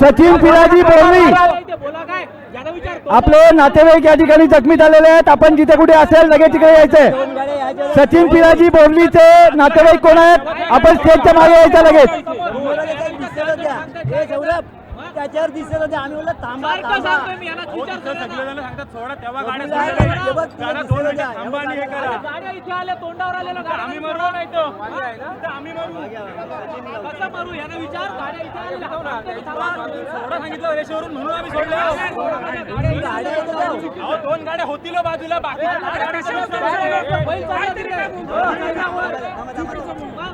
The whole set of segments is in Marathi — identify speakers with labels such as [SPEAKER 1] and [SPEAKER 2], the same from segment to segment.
[SPEAKER 1] सचिन पिराजी बोरली आपले नातेवाईक या ठिकाणी जखमी झालेले आहेत. आपण जिथे कुठे असेल लगेच तिकडे यायचंय सचिन पिराजी बोरलीचे नातेवाईक कोण आहेत? आपण स्टेजच्या मागे यायचं लगेच.
[SPEAKER 2] त्याच्यावर दिसत होते. आम्ही बोललो थांबा थांबा.
[SPEAKER 3] सोडा तेव्हा गाड्या
[SPEAKER 2] हे
[SPEAKER 3] सोडल्या.
[SPEAKER 2] तिथे
[SPEAKER 3] गाड्या दोन
[SPEAKER 2] होत्या.
[SPEAKER 3] मिनिटं थांबा आणि हे करा.
[SPEAKER 4] गाड्या इथे आल्या तोंडावर आलेल्या गाड्या
[SPEAKER 3] आम्ही मरू. नाही तो इथं आम्ही मरू.
[SPEAKER 4] कसं मारू? यानं विचार गाड्या इथे आलेल्या थांबा.
[SPEAKER 3] सोडा सांगितलं रेषेवरून म्हणून आम्ही सोडलं.
[SPEAKER 2] गाड्या इथे जाऊ.
[SPEAKER 3] अहो दोन गाड्या होतील हो बाजूला बाकी.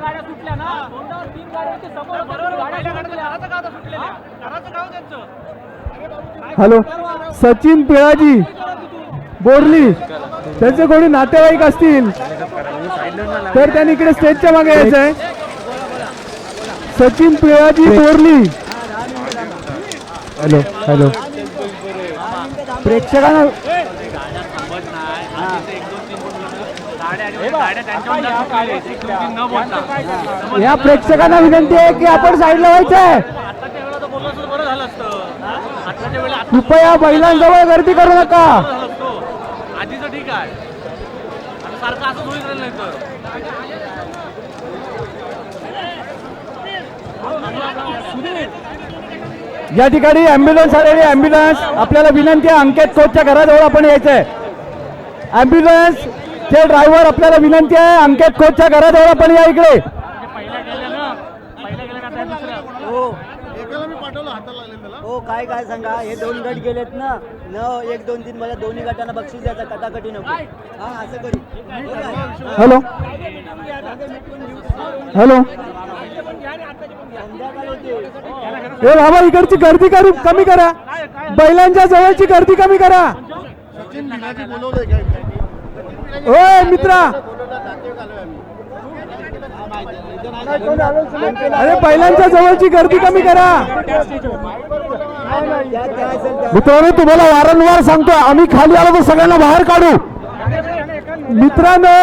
[SPEAKER 4] गाड्या सुटल्या ना? तोंडावर तीन गाड्या होत्या, समोर होत्या, गाड्या सुटल्या.
[SPEAKER 1] हॅलो सचिन पिळाजी बोरली त्यांचे कोणी नातेवाईक असतील? तर त्यांनी इकडे स्टेजच्या मागे यायचंय सचिन पिळाजी बोरली. Hello hello. प्रेक्षकांना या प्रेक्षकांना विनंती आहे की आपण साईडला व्हायचंय.
[SPEAKER 3] बरं झालं असतं. आताच्या वेळेला
[SPEAKER 1] कृपया महिलांजवळ गर्दी करू नका.
[SPEAKER 3] आधीचं ठीक आहे. आता सारखं असं होईल राहिलं नाही तर?
[SPEAKER 1] या ठिकाणी अँब्युलन्स आलेली अँब्युलन्स आपल्याला विनंती आहे अंकेत कोचच्या घराजवळ आपण यायचंय. अँब्युलन्स चे ड्रायव्हर आपल्याला विनंती आहे. अंकेत कोचच्या घराजवळ आपण या इकडे.
[SPEAKER 2] हो. हो काय काय सांगा? हे दोन गट गेलेत ना. न एक दोन तीन मला दोन्ही गटांना बक्षीस द्यायचं. कटाकटी नको. हा असं करू. हो?
[SPEAKER 1] हॅलो. हॅलो. हे बाबा इकडची गर्दी करू कमी करा. बैलांच्या जवळची गर्दी कमी करा. मित्रा. अरे बैलांच्या जवळची गर्दी कमी करा. मित्रांनो तुम्हाला वारंवार सांगतो आम्ही खाली आलो तर सगळ्यांना बाहेर काढू. मित्रांनो.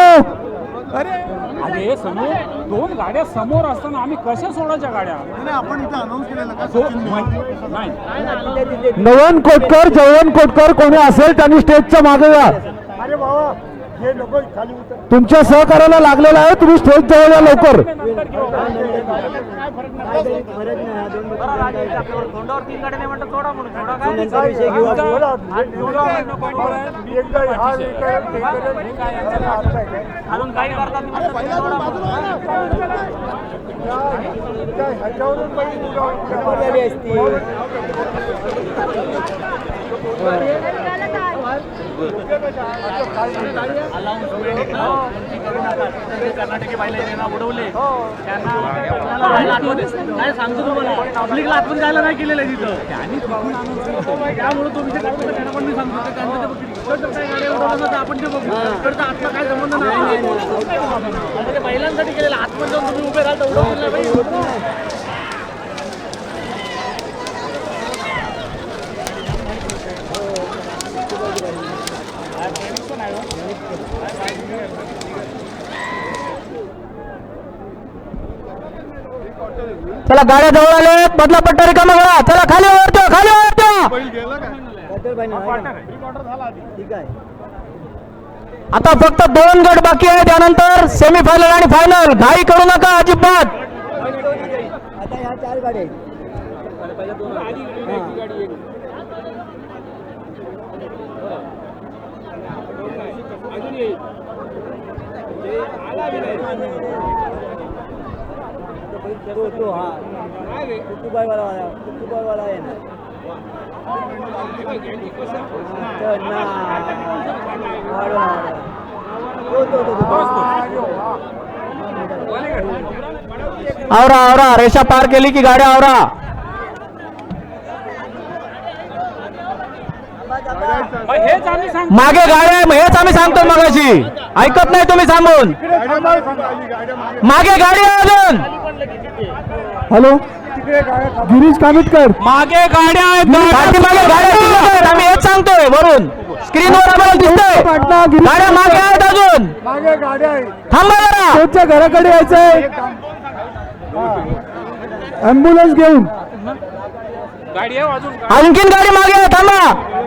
[SPEAKER 1] अरे
[SPEAKER 5] अरे समोर दोन गाड्या समोर असताना आम्ही कशा सोडायच्या गाड्या?
[SPEAKER 1] नवन कोटकर जवन कोटकर कोणी असेल त्यांनी स्टेजच्या मागे या तुमच्या सहकार्याला लागलेला आहे तुम्ही स्टेज जवळ या लवकर
[SPEAKER 2] हा असती
[SPEAKER 3] कर्नाटकी बायला त्यांना सांगतो हो. तुम्हाला पब्लिकला जायला नाही केलेलं आहे तिथं त्यांनी त्यामुळे तो त्यांना पण मी सांगतो त्यांचं आपण ते बघू तर आतला काय संबंध नाही महिलांसाठी केलेलं आतमध्ये जाऊन तुम्ही उभे राहता उडवलं
[SPEAKER 1] चला गाड्या जवळ आले बदला पट्टा रिकामा करा. चला खाली वरतो खाली
[SPEAKER 2] आहे
[SPEAKER 1] आता फक्त दोन गट बाकी आहे त्यानंतर सेमी फायनल आणि फायनल घाई करू नका अजिबात.
[SPEAKER 2] आता ह्या चार तो तो हा कुटुबाई वाला आया कुटुबाई वाला आहे ना तो ना वाढवा, वाढवा. तो तो तो तो
[SPEAKER 1] आवरा आवरा रेषा पार केली की गाड्या आवरा.
[SPEAKER 5] मग हेच आम्ही सांगतो.
[SPEAKER 6] मागे गाड्या आहे हेच आम्ही सांगतो मगाशी. ऐकत नाही तुम्ही सांगून. मागे गाडी आहे अजून. हॅलो? गिरीश कामितकर मागे गाड्या आहेत मागे गाड्या. आम्ही हेच सांगतोय वरून. स्क्रीनवर आम्हाला दिसतंय. गाड्या मागे आहेत अजून. थांबा जरा. कोणत्या घराकडे यायचंय. अँब्युलन्स घेऊन.
[SPEAKER 5] गाडी आहे अजून
[SPEAKER 6] आणखीन गाडी मागे आहे, थांबा.